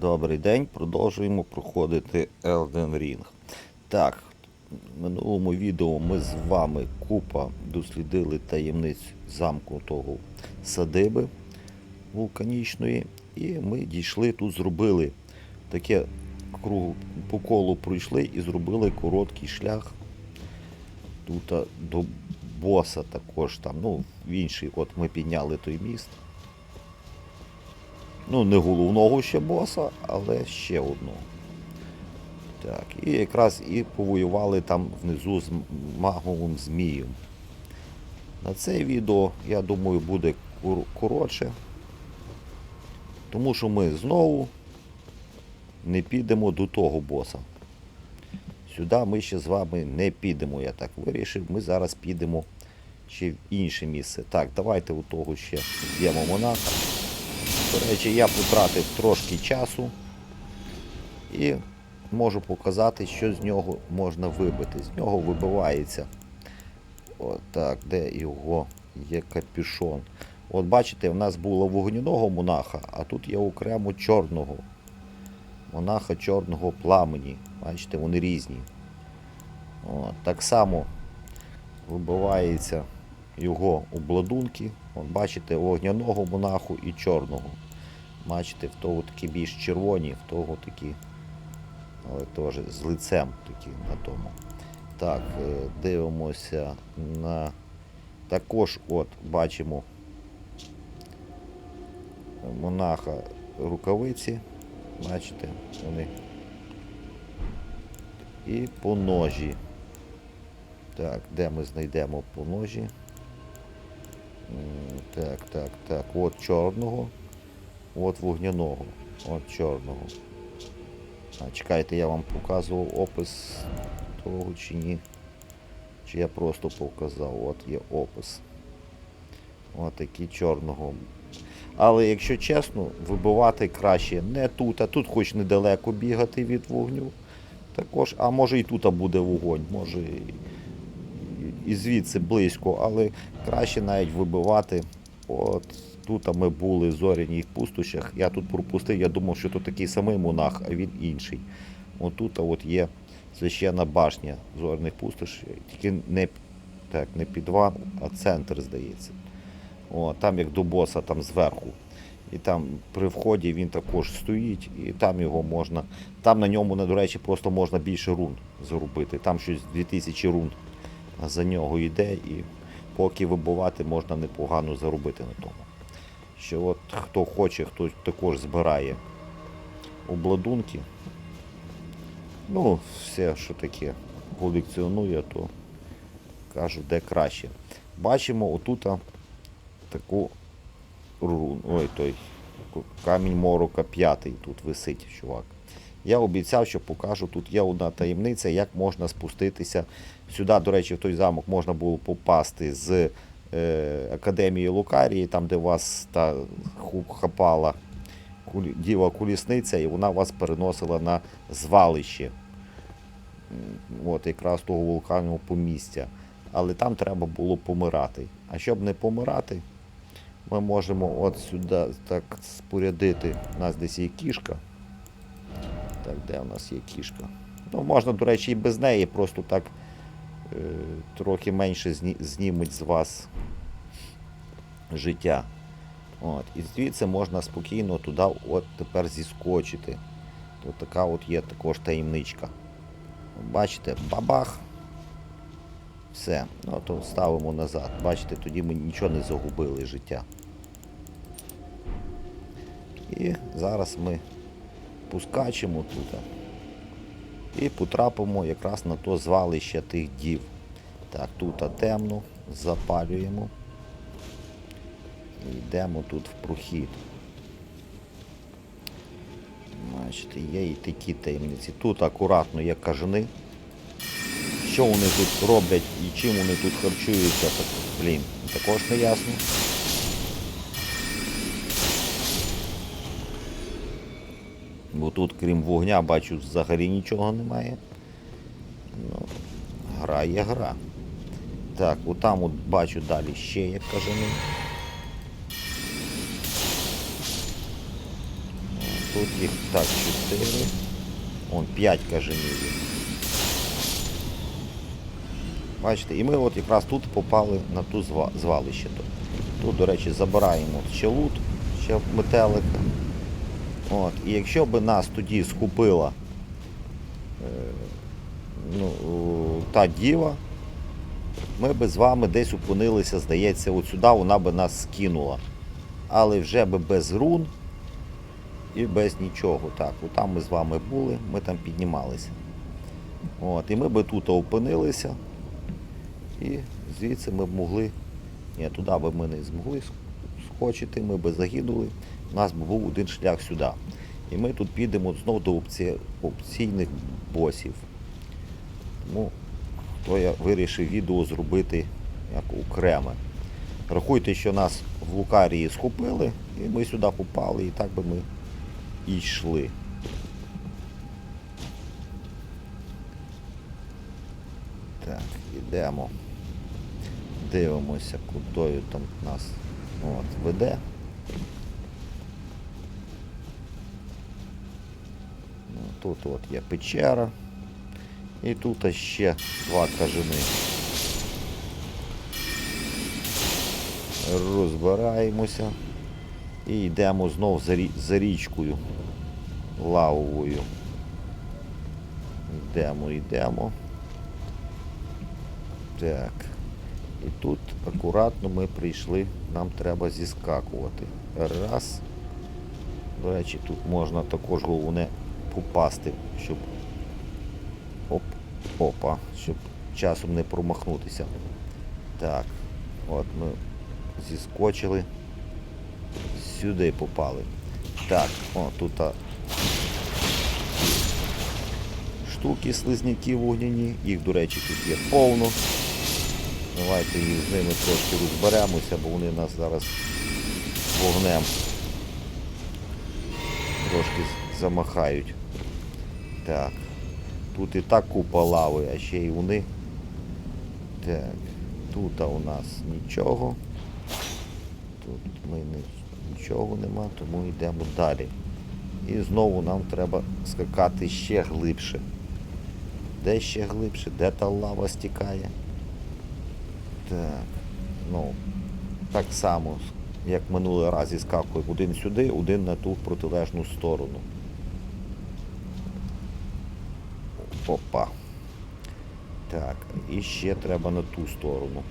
Добрий день, продовжуємо проходити Elden Ring. Так, в минулому відео ми з вами купа дослідили таємниць замку того садиби вулканічної. І ми дійшли тут, зробили таке кругу по колу пройшли і зробили короткий шлях тут до боса також там, ну, в інший, от ми підняли той міст. Ну, не головного ще боса, але ще одного. Так, і якраз і повоювали там внизу з маговим змієм. На це відео, я думаю, буде кор- коротше. Тому що ми знову не підемо до того боса. Сюди ми ще з вами не підемо, я так вирішив. Ми зараз підемо ще в інше місце. Так, давайте у того ще з'ємо монаха. До речі, я потратив трошки часу і можу показати, що з нього можна вибити. З нього вибивається. Отак, де його є капюшон. От бачите, в нас було вогняного монаха, а тут є окремо чорного. Монаха чорного пламені. Бачите, вони різні. От, так само вибивається його обладунки. От, бачите, вогняного монаху і чорного. Бачите, в того такі більш червоні, в того такі, але теж з лицем такі на тому. Так, е, дивимося на. Також от бачимо монаха рукавиці. Бачите, вони. І по ножі. Так, де ми знайдемо по ножі? Так, так, так. От чорного. От вогняного. От чорного. А, чекайте, я вам показував опис того чи ні. Чи я просто показав. От є опис. От такий чорного. Але якщо чесно, вибивати краще не тут, а тут хоч недалеко бігати від вогню. Також, а може і тут буде вогонь, може і звідси близько, але краще навіть вибивати. От тут ми були в зоряній пустощах. Я тут пропустив, я думав, що тут такий самий монах, а він інший. Отут от є священна башня зоряних пустощів, тільки не, так, не підвал, а центр, здається. О, там як до боса, там зверху. І там при вході він також стоїть, і там його можна. Там на ньому, до речі, просто можна більше рун заробити. Там щось 2000 рун за нього йде, і поки вибивати можна непогано заробити на тому. Що от хто хоче, хто також збирає обладунки. Ну, все, що таке колекціонує, то кажу, де краще. Бачимо отут таку рун. Ой, той камінь морока п'ятий тут висить, чувак. Я обіцяв, що покажу. Тут є одна таємниця, як можна спуститися. Сюди, до речі, в той замок можна було попасти з Академії Лукарії, там, де вас та хапала діва колісниця, і вона вас переносила на звалище. От якраз того вулканного помістя. Але там треба було помирати. А щоб не помирати, ми можемо от сюди так спорядити. У нас десь є кішка. Так, де у нас є кішка? Ну, можна, до речі, і без неї, просто так е, трохи менше зні, зніметь з вас життя. От. І звідси можна спокійно туди от тепер зіскочити. Тут така от є також таємничка. Бачите, бабах. Все, ну то ставимо назад. Бачите, тоді ми нічого не загубили життя. І зараз ми пускачимо тут. І потрапимо якраз на то звалище тих дів. Так, тут темно, запалюємо. І йдемо тут в прохід. Бачите, є і такі таємниці. Тут акуратно є кажани. Що вони тут роблять і чим вони тут харчуються, так, блін, також не ясно. Бо тут, крім вогня, бачу, взагалі нічого немає. Ну, гра є гра. Так, отам от бачу далі ще є кажани. Тут їх так, 4. Он 5 кажанів. Бачите, і ми от якраз тут попали на ту звалище. Тут до речі, забираємо ще лут, ще метелика. От, і якщо б нас тоді схопила е, ну, та діва, ми б з вами десь опинилися, здається, от сюди вона би нас скинула. Але вже би без рун і без нічого. Так, от там ми з вами були, ми там піднімалися. От, і ми би тут опинилися. І звідси ми б могли. Ні, туди би ми не змогли скочити, ми б загинули. У нас був один шлях сюди. І ми тут підемо знову до опці... опційних босів. Тому то я вирішив відео зробити як окреме. Рахуйте, що нас в Лукарії схопили, і ми сюди попали, і так би ми йшли. Так, йдемо. Дивимося, кудою там нас от, веде. Тут от є печера. І тут ще два кажани. Розбираємося і йдемо знов за річкою лавовою. Йдемо, йдемо. Так. І тут акуратно ми прийшли, нам треба зіскакувати. Раз. До речі, тут можна також головне попасти, щоб оп, опа, щоб часом не промахнутися. Так, от ми зіскочили. Сюди попали. Так, о, тут а, штуки слизняки вогняні, їх, до речі, тут є повно. Давайте їх з ними трошки розберемося, бо вони нас зараз вогнем трошки замахають. Так. Тут і так купа лави, а ще й вони. Так. Тут у нас нічого. Тут ми нічого нема, тому йдемо далі. І знову нам треба скакати ще глибше. Де ще глибше? Де та лава стікає? Так. Ну, так само, як минулий раз іскакує один сюди, один на ту протилежну сторону. Опа. Так, і ще треба на ту сторону.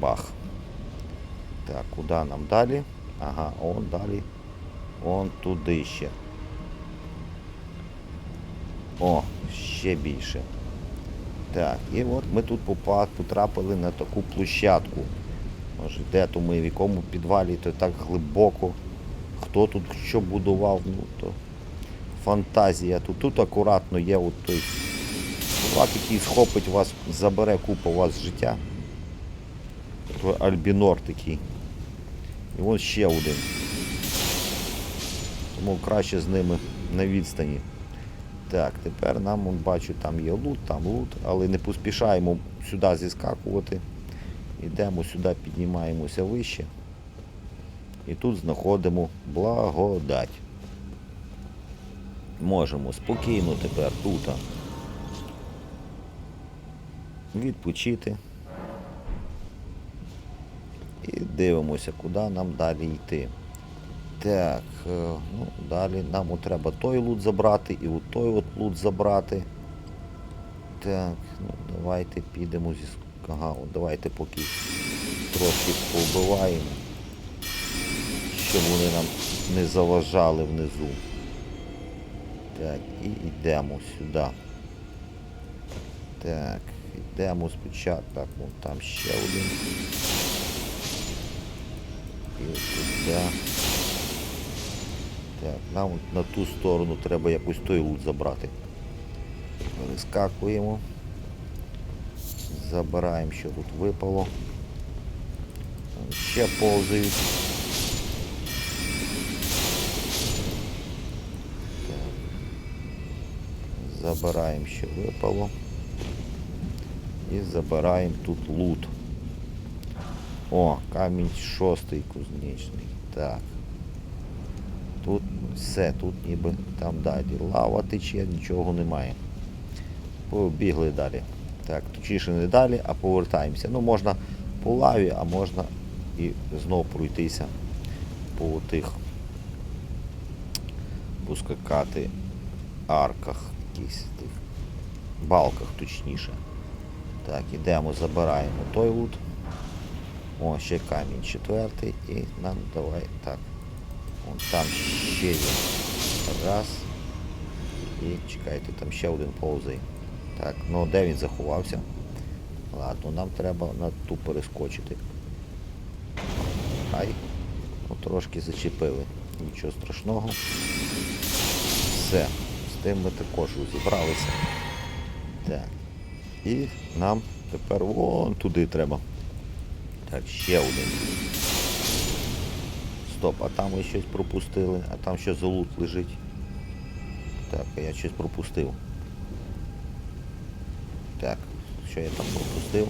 Бах. Так, куди нам далі? Ага, он далі. Он туди ще. О, ще більше. Так, і от ми тут потрапили на таку площадку. Може, де то ми, в якому підвалі, то так глибоко. Хто тут що будував, ну то фантазія. Тут, тут акуратно є от той чувак, який схопить вас, забере купу у вас життя. Альбінор такий. І ось ще один. Тому краще з ними на відстані. Так, тепер нам он, бачу, там є лут, там лут, але не поспішаємо сюди зіскакувати. Йдемо сюди, піднімаємося вище. І тут знаходимо благодать. Можемо спокійно тепер тут відпочити. І дивимося, куди нам далі йти. Так, е, ну, далі нам треба той лут забрати і от той от лут забрати. Так, ну давайте підемо зі. Ага, от давайте поки трошки повбиваємо. Щоб вони нам не заважали внизу. Так, і йдемо сюди. Так, йдемо спочатку. Так, ну там ще один. І туди. Так, нам на ту сторону треба якось той лут забрати. Вискакуємо. Забираємо, що тут випало. Ще повзають. Забираємо, що випало. І забираємо тут лут. О, камінь шостий кузнечний. Так. Тут все, тут ніби там далі. Лава тече, нічого немає. Побігли далі. Так, точніше не далі, а повертаємося. Ну, можна по лаві, а можна і знову пройтися по тих поскакати арках, якихось тих балках точніше. Так, ідемо, забираємо той лут. О, ще камінь четвертий і нам давай так. Вон там ще є. Раз. І чекайте, там ще один повзає. Так, ну де він заховався? Ладно, нам треба на ту перескочити. Ай. Ну, трошки зачепили. Нічого страшного. Все. Тим ми також розібралися. Так. І нам тепер вон туди треба. Так, ще один. Стоп, а там ми щось пропустили, а там ще золут лежить. Так, а я щось пропустив. Так, що я там пропустив?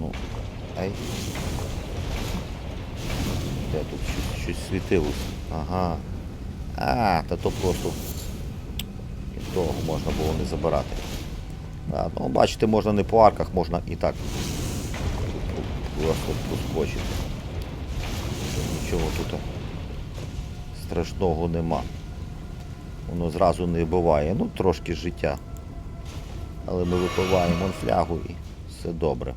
Ну, ай. Де тут щось, щось світилось? Ага. А, та то просто того можна було не забирати. А, ну, бачите, можна не по арках, можна і так просто проскочити. Нічого тут страшного нема. Воно зразу не вбиває. Ну, трошки життя. Але ми випиваємо флягу і все добре.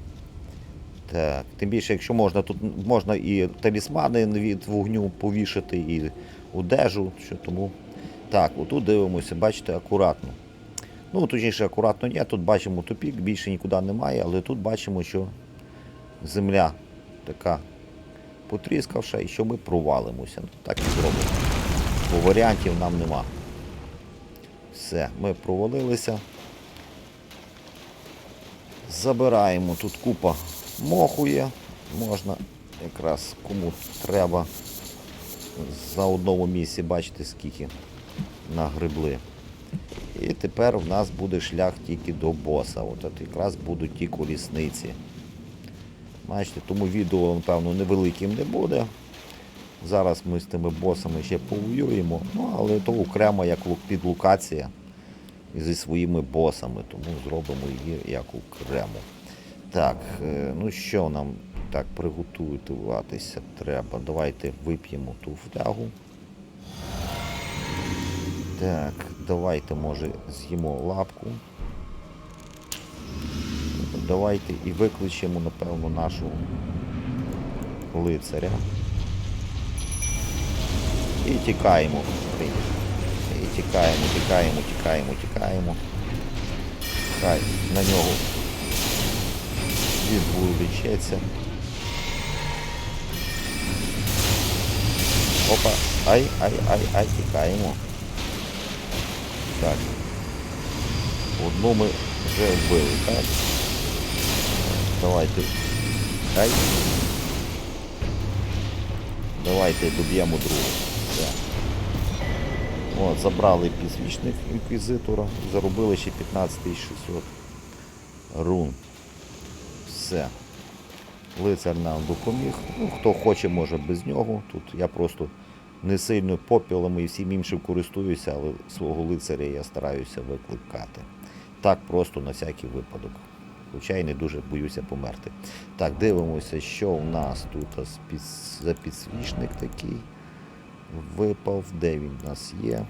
Так, тим більше, якщо можна, тут можна і талісмани від вогню повішати, і одежу, що тому. Так, отут дивимося, бачите, акуратно. Ну, точніше, акуратно ні, тут бачимо тупік, більше нікуди немає, але тут бачимо, що земля така потріскавша і що ми провалимося. Ну, так і зробимо. Бо варіантів нам нема. Все, ми провалилися. Забираємо тут купа моху є. Можна якраз кому треба за одному місці бачите скільки нагребли. І тепер в нас буде шлях тільки до боса. От, якраз будуть ті колісниці. Бачите, тому відео, напевно, невеликим не буде. Зараз ми з тими босами ще повоюємо, ну, але то окремо як підлокація зі своїми босами, тому зробимо її як окремо. Так, е, ну що нам так приготуватися треба? Давайте вип'ємо ту флягу. Так, давайте, може, з'їмо лапку. Давайте і викличемо, напевно, нашого лицаря. І тікаємо. І тікаємо, тікаємо, тікаємо, тікаємо. Хай на нього відволічеться. Опа, ай, ай, ай, ай, тікаємо. Так. Одну ми вже вбили, так? Давайте. Ай. Давайте доб'ємо другу. Все. От, забрали підсвічник інквізитора, заробили ще 15600 рун. Все. Лицар нам допоміг. Ну, хто хоче, може без нього. Тут я просто не сильно попілами і всім іншим користуюся, але свого лицаря я стараюся викликати. Так просто на всякий випадок. Хоча й не дуже боюся померти. Так, дивимося, що у нас тут за підсвічник такий. Випав, де він у нас є.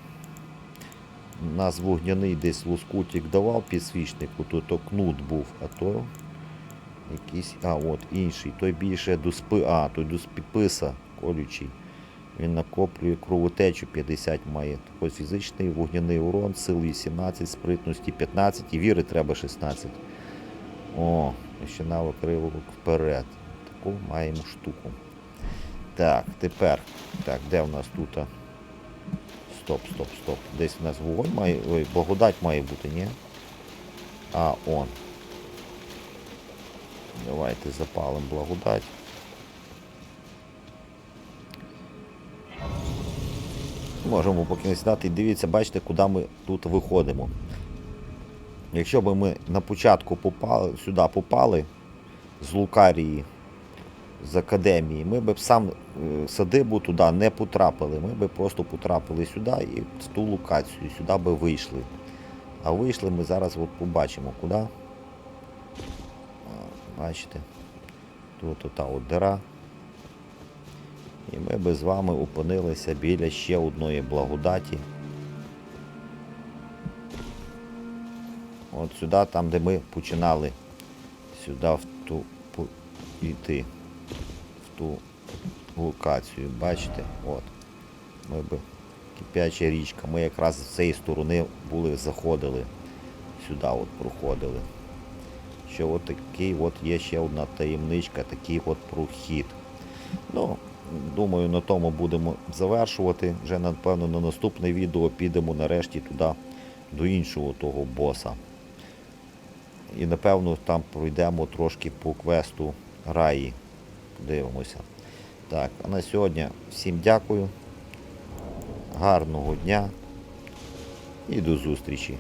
У нас вогняний десь лоскутик давав підсвічнику, то кнут був, а то якийсь. А, от інший. Той більше до спи. А, той до спіписа колючий. Він накоплює кровотечу 50 має. Ось фізичний вогняний урон, сил 18, спритності 15 і віри треба 16. О, ще навик ривок вперед. Таку маємо штуку. Так, тепер. Так, де в нас тут? Стоп, стоп, стоп. Десь у нас вогонь має. Ой, благодать має бути, ні? А, он. Давайте запалимо благодать. Можемо поки не сідати і дивіться, бачите, куди ми тут виходимо. Якщо б ми на початку попали, сюди попали з Лукарії з академії, ми б сам е, садибу туди не потрапили. Ми б просто потрапили сюди і в ту локацію, сюди би вийшли. А вийшли ми зараз от побачимо, куди. Бачите, тут ота от дира. І ми би з вами опинилися біля ще одної благодаті. От сюди, там, де ми починали сюди в ту йти, в ту локацію. Бачите? От. Ми би кип'яча річка. Ми якраз з цієї сторони були, заходили. Сюди от проходили. Що от такий от є ще одна таємничка, такий от прохід. Ну, думаю, на тому будемо завершувати. Вже, напевно, на наступне відео підемо нарешті туди, до іншого того боса. І напевно там пройдемо трошки по квесту раї. Подивимося. Так, а на сьогодні всім дякую. Гарного дня і до зустрічі.